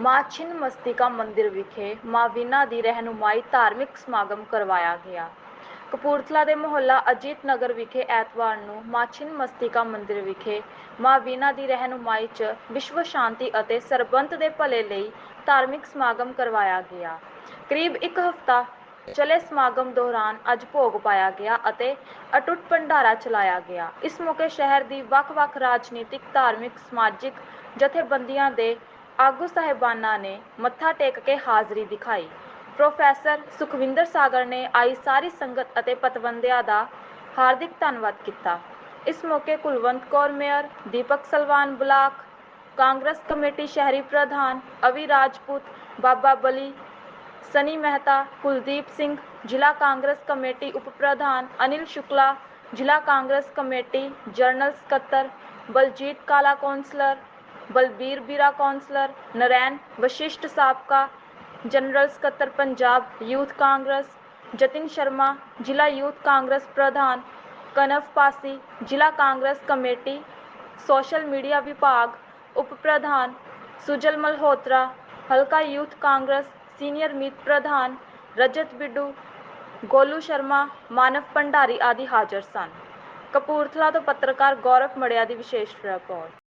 ਮਾਂ ਛਿੰਨ ਮਸਤਿਕਾ ਮੰਦਿਰ ਵਿਖੇ ਮਾਂ ਵੀਨਾ ਦੀ ਰਹਿਨੁਮਾਈ ਧਾਰਮਿਕ ਸਮਾਗਮ ਕਰਵਾਇਆ ਗਿਆ ਕਪੂਰਥਲਾ ਦੇ ਮੁਹੱਲਾ ਅਜੀਤ ਨਗਰ ਵਿਖੇ ਐਤਵਾਰ ਨੂੰ ਮਾਂ ਛਿੰਨ ਮਸਤਿਕਾ ਮੰਦਿਰ ਵਿਖੇ ਮਾਂ ਵੀਨਾ ਦੀ ਰਹਿਨੁਮਾਈ 'ਚ ਵਿਸ਼ਵ ਸ਼ਾਂਤੀ ਅਤੇ ਸਰਬੰਤ ਦੇ ਭਲੇ ਲਈ ਧਾਰਮਿਕ ਸਮਾਗਮ ਕਰਵਾਇਆ ਗਿਆ ਕਰੀਬ 1 ਹਫ਼ਤਾ ਚਲੇ ਸਮਾਗਮ ਦੌਰਾਨ ਅੱਜ ਭੋਗ ਪਾਇਆ ਗਿਆ ਅਤੇ ਅਟੁੱਟ ਭੰਡਾਰਾ ਚਲਾਇਆ ਗਿਆ ਇਸ ਮੌਕੇ ਸ਼ਹਿਰ ਦੀ ਵੱਖ-ਵੱਖ ਰਾਜਨੀਤਿਕ ਧਾਰਮਿਕ ਸਮਾਜਿਕ ਜਥੇਬੰਦੀਆਂ ਦੇ ਆਗੂ ਸਹਿਬਾਨਾ ਨੇ ਮੱਥਾ ਟੇਕ ਕੇ ਹਾਜ਼ਰੀ ਦਿਖਾਈ ਪ੍ਰੋਫੈਸਰ ਸੁਖਵਿੰਦਰ ਸਾਗਰ ਨੇ ਆਈ ਸਾਰੀ ਸੰਗਤ ਅਤੇ ਪਤਵੰਦਿਆਂ ਦਾ ਹਾਰਦਿਕ ਧੰਨਵਾਦ ਕੀਤਾ ਇਸ ਮੌਕੇ Kulwant Kaur mayor Deepak Salwan block Congress committee ਸ਼ਹਿਰੀ ਪ੍ਰਧਾਨ ਅਵੀ ਰਾਜਪੂਤ ਬਾਬਾ ਬਲੀ सनी मेहता कुलदीप सिंह जिला कांग्रेस कमेटी उप प्रधान अनिल शुक्ला जिला कांग्रेस कमेटी जनरल सकत्तर बलजीत काला कौंसलर बलबीर बीरा कौंसलर नरैन वशिष्ठ साबका जनरल सकत्तर पंजाब यूथ कांग्रेस जतिन शर्मा जिला यूथ कांग्रेस प्रधान कनव पासी जिला कांग्रेस कमेटी सोशल मीडिया विभाग उप प्रधान सुजल मल्होत्रा हल्का यूथ कांग्रेस सीनियर मीत प्रधान रजत बिडू गोलू शर्मा मानव भंडारी आदि हाजिर सन कपूरथला तो पत्रकार गौरव मड़िया की विशेष रिपोर्ट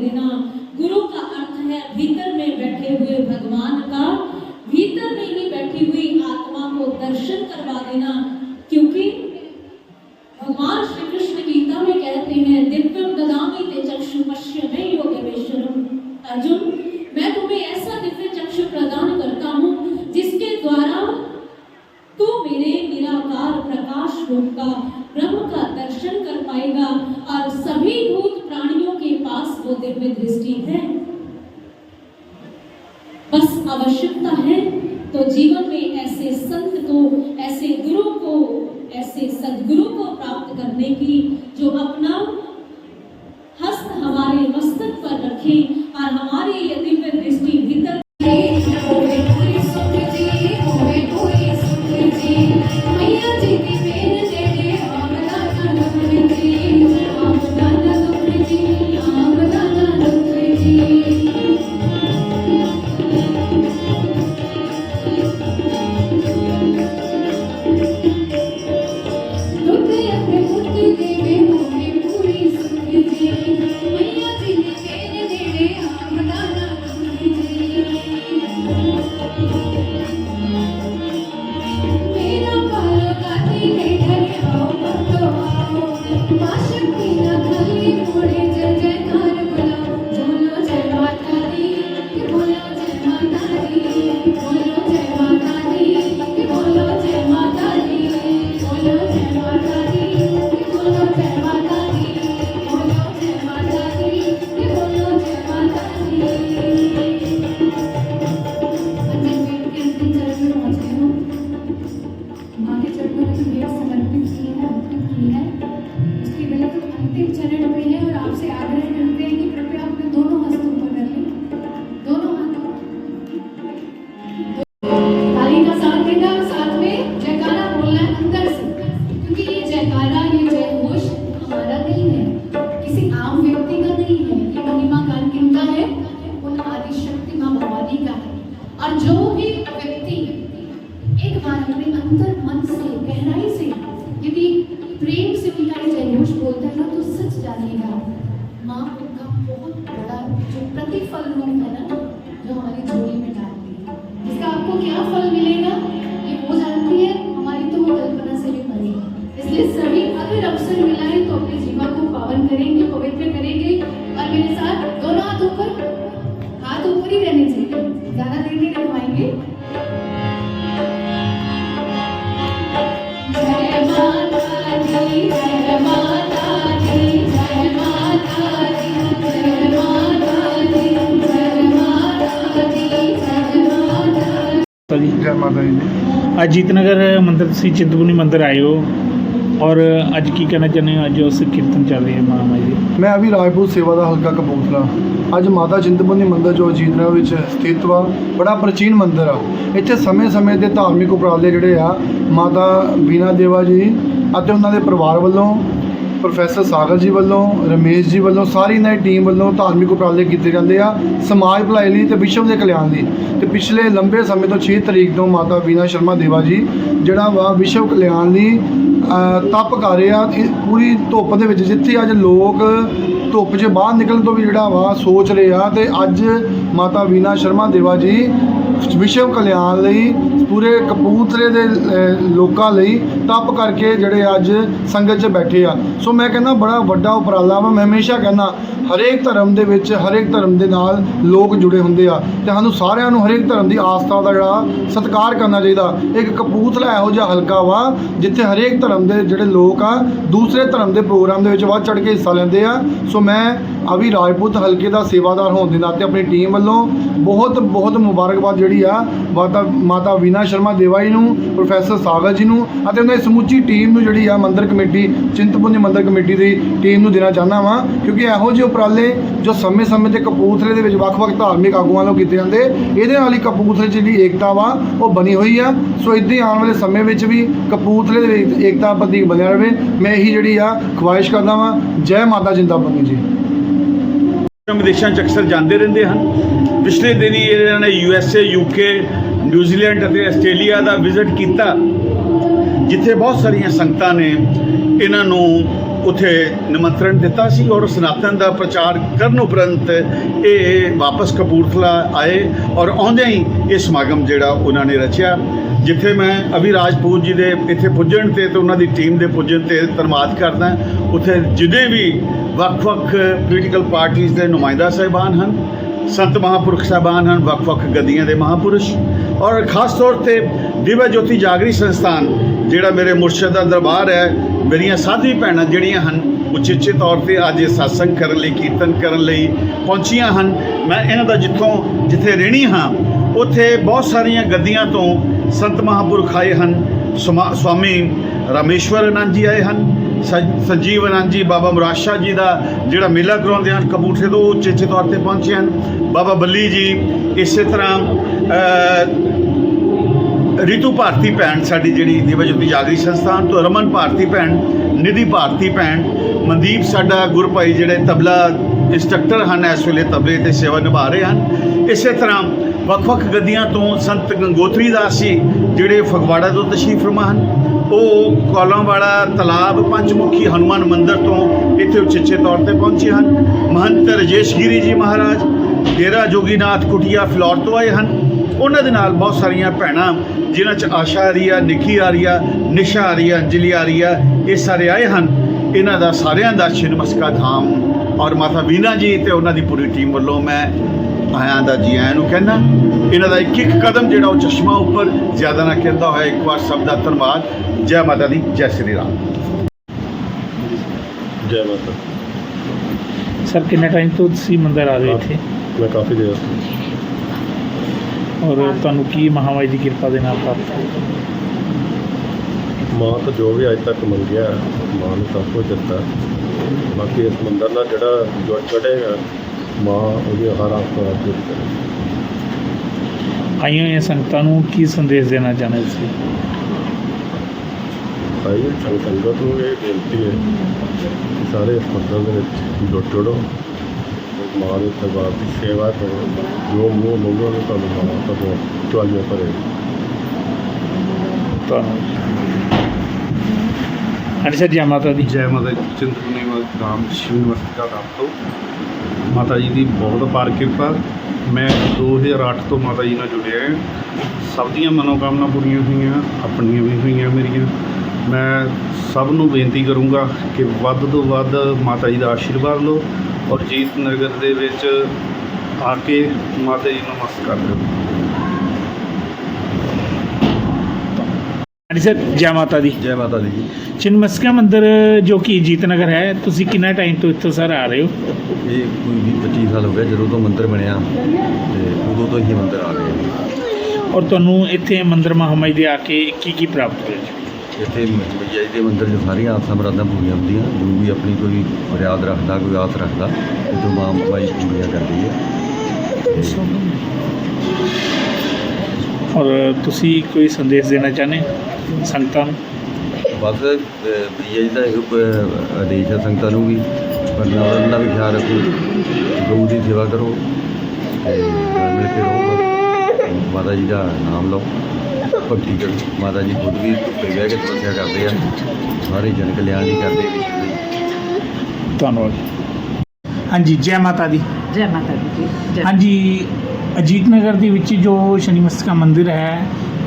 देना गुरु का अर्थ है भीतर में बैठे हुए भगवान का भीतर में ही बैठी हुई आत्मा को दर्शन करवा देना में दृष्टि है बस आवश्यकता है तो जीवन में ऐसे संत को ऐसे गुरु को ऐसे सदगुरु को प्राप्त करने की आपको क्या फल मिलेगा ये वो जानती है हमारी तो वो कल्पना से भी परे इसलिए सभी अगर अवसर मिला है तो अपने जीवन को पावन करेंगे पवित्र करेंगे और मेरे साथ दोनों हाथ ऊपर ਅਜੀਤ ਨਗਰ ਮੰਦਿਰ ਤੁਸੀਂ ਚਿੰਤਪੁਰਨੀ ਮੰਦਿਰ ਆਏ ਹੋ ਔਰ ਅੱਜ ਕੀ ਕਹਿਣਾ ਚਾਹੁੰਦੇ ਹੋ ਅੱਜ ਉਸ ਕੀਰਤਨ ਚੱਲ ਰਹੀ ਹੈ ਮਹਾਮਾਈ ਜੀ ਮੈਂ ਅਭੀ ਰਾਜਪੂਤ ਸੇਵਾ ਦਾ ਹਲਕਾ ਕਪੂਰਥਲਾ ਅੱਜ ਮਾਤਾ ਚਿੰਤਪੁਰਨੀ ਮੰਦਿਰ ਜੋ ਅਜੀਤਨਗਰ ਵਿੱਚ ਸਥਿਤ ਵਾ ਬੜਾ ਪ੍ਰਾਚੀਨ ਮੰਦਿਰ ਆ ਇੱਥੇ ਸਮੇਂ-ਸਮੇਂ ਤੇ ਧਾਰਮਿਕ ਉਪਰਾਲੇ ਜਿਹੜੇ ਆ ਮਾਤਾ ਬੀਨਾ ਦੇਵਾ ਜੀ ਅਤੇ ਉਹਨਾਂ ਦੇ ਪਰਿਵਾਰ ਵੱਲੋਂ ਪ੍ਰੋਫੈਸਰ ਸਾਗਰ ਜੀ ਵੱਲੋਂ ਰਮੇਸ਼ ਜੀ ਵੱਲੋਂ ਸਾਰੀ ਨਾਈ ਟੀਮ ਵੱਲੋਂ ਧਾਰਮਿਕ ਉਪਰਾਲੇ ਕੀਤੇ ਜਾਂਦੇ ਆ ਸਮਾਜ ਭਲਾਈ ਲਈ ਤੇ ਵਿਸ਼ਵ ਦੇ ਕਲਿਆਣ ਲਈ ਤੇ ਪਿਛਲੇ ਲੰਬੇ ਸਮੇਂ ਤੋਂ 6 ਤਰੀਕ ਤੋਂ ਮਾਤਾ ਵੀਨਾ ਸ਼ਰਮਾ ਦੇਵਾ ਜੀ ਜਿਹੜਾ ਵਾ ਵਿਸ਼ਵ ਕਲਿਆਣ ਲਈ ਤਪ ਕਰ ਰਹੇ ਆ ਪੂਰੀ ਧੁੱਪ ਦੇ ਵਿੱਚ ਜਿੱਥੇ ਅੱਜ ਲੋਕ ਧੁੱਪ 'ਚ ਬਾਹਰ ਨਿਕਲਣ ਤੋਂ ਵੀ ਜਿਹੜਾ ਵਾ ਸੋਚ ਰਹੇ ਆ ਤੇ ਅੱਜ ਮਾਤਾ ਵੀਨਾ ਸ਼ਰਮਾ ਦੇਵਾ ਜੀ ਵਿਸ਼ਵ ਕਲਿਆਣ ਲਈ ਪੂਰੇ ਕਪੂਰਥਲੇ ਦੇ ਲੋਕਾਂ ਲਈ ਤਪ ਕਰਕੇ ਜਿਹੜੇ ਅੱਜ ਸੰਗਤ 'ਚ ਬੈਠੇ ਆ ਸੋ ਮੈਂ ਕਹਿੰਦਾ ਬੜਾ ਵੱਡਾ ਉਪਰਾਲਾ ਵਾ ਮੈਂ ਹਮੇਸ਼ਾ ਕਹਿੰਦਾ ਹਰੇਕ ਧਰਮ ਦੇ ਵਿੱਚ ਹਰੇਕ ਧਰਮ ਦੇ ਨਾਲ ਲੋਕ ਜੁੜੇ ਹੁੰਦੇ ਆ ਤੇ ਸਾਨੂੰ ਸਾਰਿਆਂ ਨੂੰ ਹਰੇਕ ਧਰਮ ਦੀ ਆਸਥਾ ਦਾ ਜਿਹੜਾ ਸਤਿਕਾਰ ਕਰਨਾ ਚਾਹੀਦਾ ਇੱਕ ਕਪੂਰਥਲਾ ਇਹੋ ਜਿਹਾ ਹਲਕਾ ਵਾ ਜਿੱਥੇ ਹਰੇਕ ਧਰਮ ਦੇ ਜਿਹੜੇ ਲੋਕ ਆ ਦੂਸਰੇ ਧਰਮ ਦੇ ਪ੍ਰੋਗਰਾਮ ਦੇ ਵਿੱਚ ਵੱਧ ਚੜ ਕੇ ਹਿੱਸਾ ਲੈਂਦੇ ਆ ਸੋ ਮੈਂ ਅਭੀ ਰਾਜਪੂਤ ਹਲਕੇ ਦਾ ਸੇਵਾਦਾਰ ਹੋਣ ਦੇ ਨਾਤੇ ਆਪਣੀ ਟੀਮ ਵੱਲੋਂ ਬਹੁਤ ਬਹੁਤ ਮੁਬਾਰਕਬਾਦ ਜਿਹੜੀ ਆ ਮਾਤਾ ਮਾਤਾ ਵੀਨਾ ਸ਼ਰਮਾ ਦੇਵਾਈ ਨੂੰ ਪ੍ਰੋਫੈਸਰ ਸਾਗਰ ਜੀ ਨੂੰ ਅਤੇ ਉਹਨਾਂ ਦੀ ਸਮੁੱਚੀ ਟੀਮ ਨੂੰ ਜਿਹੜੀ ਆ ਮੰਦਰ ਕਮੇਟੀ ਚਿੰਤਪੁਰਨੀ ਮੰਦਰ ਕਮੇਟੀ ਦੀ ਟੀਮ ਨੂੰ ਦੇਣਾ ਚਾਹੁੰਦਾ ਵਾਂ ਕਿਉਂਕਿ ਇਹੋ ਜਿਹੇ ਉਪਰਾਲੇ ਜੋ ਸਮੇਂ-ਸਮੇਂ ਤੇ ਕਪੂਰਥਲੇ ਦੇ ਵਿੱਚ ਵੱਖ-ਵੱਖ ਧਾਰਮਿਕ ਆਗੂਆਂ ਵੱਲੋਂ ਕੀਤੇ ਜਾਂਦੇ ਇਹਦੇ ਨਾਲ ਹੀ ਕਪੂਰਥਲੇ 'ਚ ਜਿਹੜੀ ਏਕਤਾ ਵਾ ਉਹ ਬਣੀ ਹੋਈ ਆ ਸੋ ਇਦਾਂ ਆਉਣ ਵਾਲੇ ਸਮੇਂ ਵਿੱਚ ਵੀ ਕਪੂਰਥਲੇ ਦੇ ਵਿੱਚ ਏਕਤਾ ਪ੍ਰਤੀਕ ਬਣਿਆ ਰਹੇ ਮੈਂ ਇਹੀ ਜਿਹੜੀ ਆ ਖੁਆਇਸ਼ ਕਰਦਾ ਵਾਂ ਜੈ ਮਾਤਾ ਜਿੰਦਾਬਾਦ ਜੀ ਵਿਦੇਸ਼ਾਂ ਚ ਅਕਸਰ ਜਾਂਦੇ ਰਹਿੰਦੇ ਹਨ ਪਿਛਲੇ ਦਿਨੀ ਇਹਨਾਂ ਨੇ ਯੂਐਸਏ ਯੂਕੇ ਨਿਊਜ਼ੀਲੈਂਡ ਅਤੇ ਆਸਟ੍ਰੇਲੀਆ ਦਾ ਵਿਜ਼ਿਟ ਕੀਤਾ ਜਿੱਥੇ ਬਹੁਤ ਸਾਰੀਆਂ ਸੰਗਤਾਂ ਨੇ ਇਹਨਾਂ ਨੂੰ ਉਥੇ ਨਿਮੰਤਰਣ ਦਿੱਤਾ ਸੀ ਔਰ ਸਨਾਤਨ ਦਾ ਪ੍ਰਚਾਰ ਕਰਨ ਉਪਰੰਤ ਇਹ ਵਾਪਸ ਕਪੂਰਥਲਾ ਆਏ ਔਰ ਆਉਂਦੇ ਹੀ ਇਹ ਸਮਾਗਮ ਜਿਹੜਾ ਉਹਨਾਂ ਨੇ ਰਚਿਆ ਜਿੱਥੇ ਮੈਂ ਅਭੀ ਰਾਜਪੂਤ ਜੀ ਦੇ ਇੱਥੇ ਪੁੱਜਣ ਤੇ ਤੇ ਉਹਨਾਂ ਦੀ ਟੀਮ ਦੇ ਪੁੱਜਣ ਤੇ ਧੰਨਵਾਦ ਕਰਦਾ ਉੱਥੇ ਜਿਹਦੇ ਵੀ ਵੱਖ-ਵੱਖ ਪੋਲੀਟੀਕਲ ਪਾਰਟੀਆਂ ਦੇ ਨੁਮਾਇੰਦਾ ਸਹਿਬਾਨ ਹਨ ਸੰਤ ਮਹਾਪੁਰਖ ਸਹਿਬਾਨ ਹਨ ਵੱਖ-ਵੱਖ ਗੱਦੀਆਂ ਦੇ ਮਹਾਪੁਰਸ਼ ਔਰ ਖਾਸ ਤੌਰ ਤੇ ਦੀਵਾ ਜੋਤੀ ਜਾਗਰੀ ਸੰਸਥਾਨ ਜਿਹੜਾ ਮੇਰੇ ਮੁਰਸ਼ਿਦ ਦਾ ਦਰਬਾਰ ਹੈ ਮੇਰੀਆਂ ਸਾਧਵੀ ਭੈਣਾਂ ਜਿਹੜੀਆਂ ਹਨ ਉਚੇਚੇ ਤੌਰ ਤੇ ਅੱਜ ਇਹ satsang ਕਰਨ ਲਈ ਕੀਰਤਨ ਕਰਨ ਲਈ ਪਹੁੰਚੀਆਂ ਹਨ ਮੈਂ ਇਹਨਾਂ ਦਾ ਜਿੱਥੋਂ ਜਿੱਥੇ ਰਹਿਣੀ ਹਾਂ ਉੱਥੇ ਬਹੁਤ ਸਾਰੀਆਂ ਗੱਦੀਆਂ ਤੋਂ ਸੰਤ ਮਹਾਂਪੁਰਖ ਆਏ ਹਨ ਸੁਆਮੀ ਰਾਮੇਸ਼ਵਰ ਅਨੰਦ ਜੀ ਆਏ ਹਨ ਸੰਜੀਵ ਅਨੰਦ ਜੀ ਬਾਬਾ ਮੁਰਾਸ਼ਾ ਜੀ ਦਾ ਜਿਹੜਾ ਮੇਲਾ ਕਰਾਉਂਦੇ ਹਨ ਕਬੂਠੇ ਤੋਂ ਚੇਚੇ ਤੌਰ ਤੇ ਪਹੁੰਚੇ ਹਨ ਬਾਬਾ ਬੱਲੀ ਜੀ ਇਸੇ ਤਰ੍ਹਾਂ ਰਿਤੂ ਭਾਰਤੀ ਭੈਣ ਸਾਡੀ ਜਿਹੜੀ ਦਿਵਜੋਤੀ ਜਾਗਰੀ ਸੰਸਥਾਨ ਤੋਂ ਰਮਨ ਭਾਰਤੀ ਭੈਣ ਨਿਧੀ ਭਾਰਤੀ ਭੈਣ ਮਨਦੀਪ ਸਾਡਾ ਗੁਰਪਾਈ ਜਿਹੜੇ ਤਬਲਾ ਇੰਸਟ੍ਰਕਟਰ ਹਨ ਇਸ ਵੇਲੇ ਤਬਲੇ ਤੇ ਸੇਵਾ ਨਿਭਾ ਰਹੇ ਹਨ ਇਸੇ ਤਰ੍ਹਾਂ ਵੱਖ-ਵੱਖ ਗੱਦੀਆਂ ਤੋਂ ਸੰਤ ਗੰਗੋਤਰੀ ਦਾਸ ਜੀ ਜਿਹੜੇ ਫਗਵਾੜਾ ਤੋਂ ਤਸ਼ੀਫ ਫਰਮਾ ਹਨ ਉਹ ਕੋਲਾਂ ਵਾਲਾ ਤਲਾਬ ਪੰਜਮੁਖੀ ਹਨੂਮਾਨ ਮੰਦਿਰ ਤੋਂ ਇੱਥੇ ਉੱਚੇ ਤੌਰ ਤੇ ਪਹੁੰਚੇ ਹਨ ਮਹੰਤ ਰਜੇਸ਼ ਗਿਰੀ ਜੀ ਮਹਾਰਾਜ ਡੇਰਾ ਜੋਗੀਨਾਥ ਕੁਟਿਆ ਫਲੋਰ ਤੋਂ ਆਏ ਹਨ ਉਹਨਾਂ ਦੇ ਨਾਲ ਬਹੁਤ ਸਾਰੀਆਂ ਭੈਣਾਂ ਜਿਨ੍ਹਾਂ 'ਚ ਆਸ਼ਾ ਆਰੀਆ ਨਿੱਕੀ ਆਰੀਆ ਨਿਸ਼ਾ ਆਰੀਆ ਅੰਜਲੀ ਆਰੀਆ ਇਹ ਸਾਰੇ ਆਏ ਹਨ ਇਹਨਾਂ ਦਾ ਸਾਰਿਆਂ ਦਾ ਸ਼ਿਨਮਸਕਾ ਧਾਮ ਔਰ ਮਾਤਾ ਵੀਨਾ ਜੀ ਤੇ ਉਹਨਾਂ ਦੀ ਪੂਰੀ ਟੀਮ ਵੱਲੋਂ ਮੈਂ ਮਾਇਆ ਦਾ ਜੀ ਆਇਆਂ ਨੂੰ ਕਹਿਣਾ ਇਹਨਾਂ ਦਾ ਇੱਕ ਇੱਕ ਕਦਮ ਜਿਹੜਾ ਉਹ ਚਸ਼ਮਾ ਉੱਪਰ ਜ਼ਿਆਦਾ ਨਾ ਕਹਿੰਦਾ ਹੋਇਆ ਇੱਕ ਵਾਰ ਸਭ ਦਾ ਧੰਨਵਾਦ ਜੈ ਮਾਤਾ ਦੀ ਜੈ ਸ੍ਰੀ ਰਾਮ ਜੈ ਮਾਤਾ ਸਰ ਕਿੰਨੇ ਟਾਈਮ ਤੋਂ ਤੁਸੀਂ ਮੰਦਰ ਆ ਰਹੇ ਇੱਥੇ ਮੈਂ ਕਾਫੀ ਦੇਰ ਤੋਂ ਔਰ ਤੁਹਾਨੂੰ ਕੀ ਮਹਾਮਾਈ ਦੀ ਕਿਰਪਾ ਦੇ ਨਾਲ ਪ੍ਰਾਪਤ ਹੋਇਆ ਮਾਂ ਤਾਂ ਜੋ ਵੀ ਅੱਜ ਤੱਕ ਮੰਗਿਆ ਮਾਂ ਨੇ ਸਭ ਕੁਝ ਦਿੱਤਾ ਬਾਕੀ ਇਸ ਮੰਦਰ ਦਾ ਜਿਹੜਾ ਜੋ ਚੜੇਗਾ ਮਾਂ ਉਹਦੇ ਹਰ ਹੱਥ ਰੱਖ ਦਿੱਤੇ ਆਈਆਂ ਹੋਈਆਂ ਸੰਗਤਾਂ ਨੂੰ ਕੀ ਸੰਦੇਸ਼ ਦੇਣਾ ਚਾਹੁੰਦੇ ਸੀ ਭਾਈ ਸੰਗਤ ਨੂੰ ਇਹ ਬੇਨਤੀ ਹੈ ਸਾਰੇ ਸੰਗਤਾਂ ਦੇ ਵਿੱਚ ਜੁੜ ਜੁੜੋ ਮਾਂ ਦੇ ਪਰਿਵਾਰ ਦੀ ਸੇਵਾ ਕਰੋ ਜੋ ਮੂੰਹ ਮੰਗੋ ਨੇ ਤੁਹਾਨੂੰ ਮਾਂ ਤੋਂ ਚੁਆਈਆਂ ਭਰੇ ਤੁਹਾਨੂੰ ਅਨਸ਼ਰ ਜੀ ਮਾਤਾ ਦੀ ਜੈ ਮਾਤਾ ਦੀ ਚੰਦਰਨੀ ਵਾਲ ਨਾਮ ਸ਼ਿਵ ਦਾ ਨਾਮ ਤੋਂ ਮਾਤਾ ਜੀ ਦੀ ਬਹੁਤ ਅਪਾਰ ਕਿਰਪਾ ਮੈਂ 2008 ਤੋਂ ਮਾਤਾ ਜੀ ਨਾਲ ਜੁੜਿਆ ਹਾਂ ਸਭ ਦੀਆਂ ਮਨੋਕਾਮਨਾ ਪੂਰੀਆਂ ਹੋਈਆਂ ਆਪਣੀਆਂ ਵੀ ਹੋਈਆਂ ਮੇਰੀਆਂ ਮੈਂ ਸਭ ਨੂੰ ਬੇਨਤੀ ਕਰੂੰਗਾ ਕਿ ਵੱਧ ਤੋਂ ਵੱਧ ਮਾਤਾ ਜੀ ਦਾ ਆਸ਼ੀਰਵਾਦ ਲਓ ਔਰ ਜੀਤ ਨਗਰ ਦੇ ਵਿੱਚ ਆ ਕੇ ਮਾਤਾ ਜੀ ਨੂੰ ਨਮਸਕਾਰ ਕਰੋ ਹਾਂਜੀ ਸਰ ਜੈ ਮਾਤਾ ਦੀ ਜੈ ਮਾਤਾ ਦੀ ਜੀ ਚਿਨਮਸਕਾ ਮੰਦਰ ਜੋ ਕਿ ਜੀਤਨਗਰ ਹੈ ਤੁਸੀਂ ਕਿੰਨਾ ਟਾਈਮ ਤੋਂ ਇੱਥੋਂ ਸਰ ਆ ਰਹੇ ਹੋ ਇਹ ਕੋਈ 25 ਸਾਲ ਹੋ ਗਿਆ ਜਦੋਂ ਤੋਂ ਮੰਦਿਰ ਬਣਿਆ ਤੇ ਉਦੋਂ ਤੋਂ ਹੀ ਮੰਦਿਰ ਆ ਗਏ ਔਰ ਤੁਹਾਨੂੰ ਇੱਥੇ ਮੰਦਿਰ ਮਹਾਮਾਈ ਦੇ ਆ ਕੇ ਕੀ ਕੀ ਪ੍ਰਾਪਤ ਹੋਇਆ ਇੱਥੇ ਮਈਆ ਦੇ ਮੰਦਿਰ ਦੇ ਸਾਰੀਆਂ ਆਸਾਂ ਮਰਾਦਾਂ ਪੂਰੀਆਂ ਹੁੰਦੀਆਂ ਜੋ ਵੀ ਆਪਣੀ ਕੋਈ ਮਰਿਆਦ ਰੱਖਦਾ ਕੋਈ ਆਸ ਰੱਖਦਾ ਉਹ ਤੋਂ ਮਾਂ ਪੂਰੀਆਂ ਕਰਦੀ ਹੈ ਔਰ ਤੁਸੀਂ ਕੋਈ ਸੰਦੇਸ਼ ਦੇਣਾ ਚਾਹੁੰਦੇ ਸੰਗਤਾਂ ਨੂੰ ਬਸ ਬੀਜੇਪੀ ਦਾ ਇੱਕ ਆਦੇਸ਼ ਹੈ ਸੰਗਤਾਂ ਨੂੰ ਵੀ ਪਰਨਾਵਰਨ ਦਾ ਵੀ ਖਿਆਲ ਰੱਖੋ ਗਊ ਦੀ ਸੇਵਾ ਕਰੋ ਮਿਲ ਕੇ ਰਹੋ ਮਾਤਾ ਜੀ ਦਾ ਨਾਮ ਲਓ ਭਗਤੀ ਕਰੋ ਮਾਤਾ ਜੀ ਖੁਦ ਵੀ ਬਹਿ ਕੇ ਤਪੱਸਿਆ ਕਰਦੇ ਆ ਸਾਰੇ ਜਨ ਕਲਿਆਣ ਹੀ ਕਰਦੇ ਵੀ ਧੰਨਵਾਦ ਹਾਂਜੀ ਜੈ ਮਾਤਾ ਦੀ ਜੈ ਮਾਤਾ ਦੀ ਹਾਂਜੀ अजीत नगर के जो शनि ਸ਼ਨੀ मंदिर है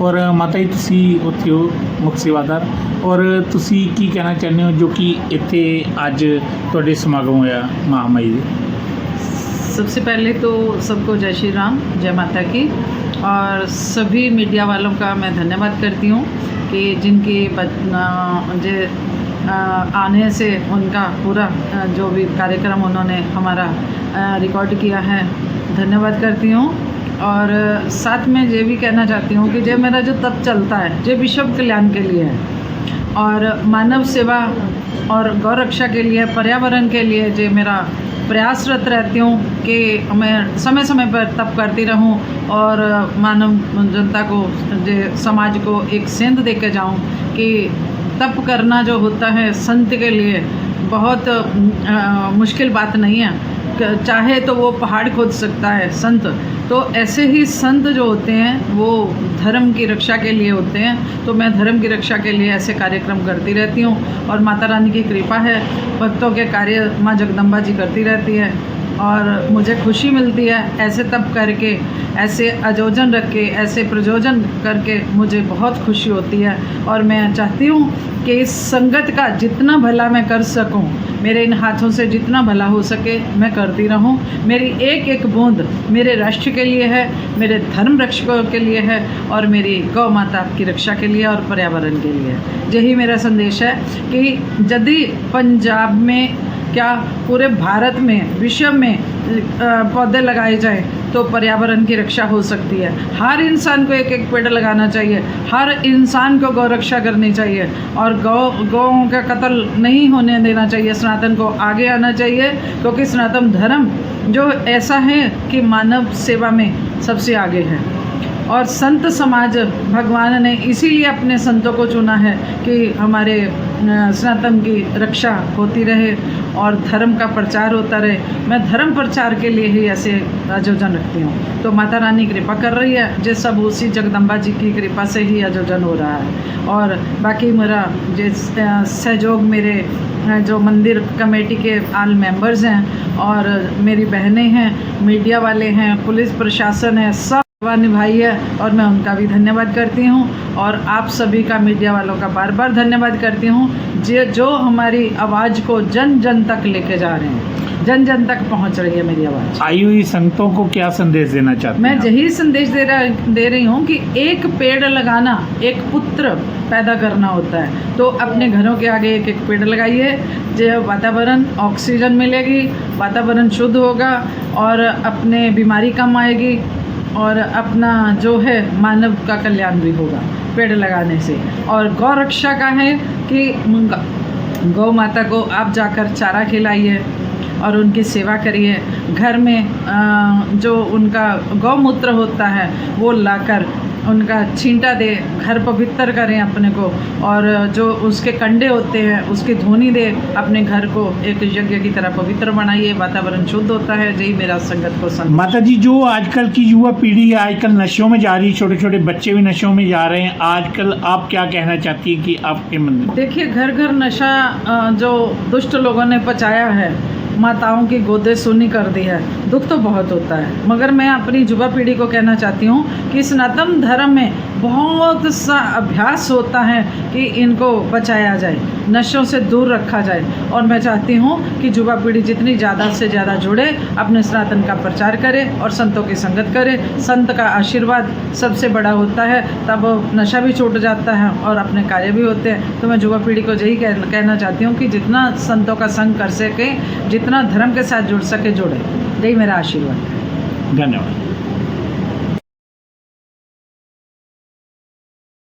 और माता जी ती उ हो ਹੋ ਮੁੱਖ और ਔਰ की कहना चाहते हो जो कि इतने अज ਅੱਜ ਤੁਹਾਡੇ समागम हो ਮਹਾਮਾਈ ਦੇ सबसे पहले तो सबको जय श्री राम जय माता की और सभी मीडिया वालों का मैं धन्यवाद करती हूँ कि जिनके जे आने से उनका पूरा जो भी कार्यक्रम उन्होंने हमारा रिकॉर्ड किया है धन्यवाद करती हूँ और साथ में ये भी कहना चाहती हूँ कि ये मेरा जो तप चलता है जो विश्व कल्याण के लिए है और मानव सेवा और गौ रक्षा के लिए पर्यावरण के लिए जो मेरा प्रयासरत रहती हूँ कि मैं समय समय पर तप करती रहूँ और मानव जनता को जो समाज को एक सेंध दे के जाऊँ कि तप करना जो होता है संत के लिए बहुत आ, मुश्किल बात नहीं है चाहे तो वो पहाड़ खोद सकता है संत तो ऐसे ही संत जो होते हैं वो धर्म की रक्षा के लिए होते हैं तो मैं धर्म की रक्षा के लिए ऐसे कार्यक्रम करती रहती हूँ और माता रानी की कृपा है भक्तों के कार्य माँ जगदम्बा जी करती रहती है और मुझे खुशी मिलती है ऐसे तप करके ऐसे आयोजन रख के ऐसे प्रयोजन करके मुझे बहुत खुशी होती है और मैं चाहती हूँ कि इस संगत का जितना भला मैं कर सकूँ मेरे इन हाथों से जितना भला हो सके मैं करती रहूँ मेरी एक एक बूंद मेरे राष्ट्र के लिए है मेरे धर्म रक्षकों के लिए है और मेरी गौ माता की रक्षा के लिए और पर्यावरण के लिए यही मेरा संदेश है कि यदि पंजाब में क्या पूरे भारत में विश्व में पौधे लगाए जाएं तो पर्यावरण की रक्षा हो सकती है हर इंसान को एक एक पेड़ लगाना चाहिए हर इंसान को गौ रक्षा करनी चाहिए और गौ गौ का कत्ल नहीं होने देना चाहिए सनातन को आगे आना चाहिए क्योंकि सनातन धर्म जो ऐसा है कि मानव सेवा में सबसे आगे है और संत समाज भगवान ने इसीलिए अपने संतों को चुना है कि हमारे सनातन की रक्षा होती रहे और धर्म का प्रचार होता रहे मैं धर्म प्रचार के लिए ही ऐसे आयोजन रखती हूँ तो माता रानी कृपा कर रही है जे सब उसी जगदम्बा जी की कृपा से ही आयोजन हो रहा है और बाकी मेरा जे सहयोग मेरे जो मंदिर कमेटी के आल मेंबर्स हैं और मेरी बहनें हैं मीडिया वाले हैं पुलिस प्रशासन है सब सेवा निभाई है और मैं उनका भी धन्यवाद करती हूँ और आप सभी का मीडिया वालों का बार बार धन्यवाद करती हूँ जो जो हमारी आवाज़ को जन जन तक लेके जा रहे हैं जन जन तक पहुंच रही है मेरी आवाज़ आई हुई संगतों को क्या संदेश देना चाहते मैं यही संदेश दे रहा दे रही हूँ कि एक पेड़ लगाना एक पुत्र पैदा करना होता है तो अपने घरों के आगे एक एक पेड़ लगाइए जो वातावरण ऑक्सीजन मिलेगी वातावरण शुद्ध होगा और अपने बीमारी कम आएगी और अपना जो है मानव का कल्याण भी होगा पेड़ लगाने से और गौ रक्षा का है कि गौ माता को आप जाकर चारा खिलाइए और उनकी सेवा करिए घर में जो उनका गौमूत्र होता है वो लाकर उनका छींटा दे घर पवित्र करें अपने को और जो उसके कंडे होते हैं उसकी धोनी दे अपने घर को एक यज्ञ की तरह पवित्र बनाइए वातावरण शुद्ध होता है यही मेरा संगत को संग माता जी जो आजकल की युवा पीढ़ी है आजकल नशों में जा रही है छोटे छोटे बच्चे भी नशों में जा रहे हैं आजकल आप क्या कहना चाहती है कि आपके मन में देखिए घर घर नशा जो दुष्ट लोगों ने पचाया है माताओं की गोदे सुनी कर दी है दुख तो बहुत होता है मगर मैं अपनी युवा पीढ़ी को कहना चाहती हूँ कि सनातन धर्म में बहुत सा अभ्यास होता है कि इनको बचाया जाए नशों से दूर रखा जाए और मैं चाहती हूँ कि युवा पीढ़ी जितनी ज़्यादा से ज़्यादा जुड़े अपने सनातन का प्रचार करे और संतों की संगत करे संत का आशीर्वाद सबसे बड़ा होता है तब नशा भी छूट जाता है और अपने कार्य भी होते हैं तो मैं युवा पीढ़ी को यही कह, कहना चाहती हूँ कि जितना संतों का संग कर सके जितना धर्म के साथ जुड़ सके जुड़े यही मेरा आशीर्वाद धन्यवाद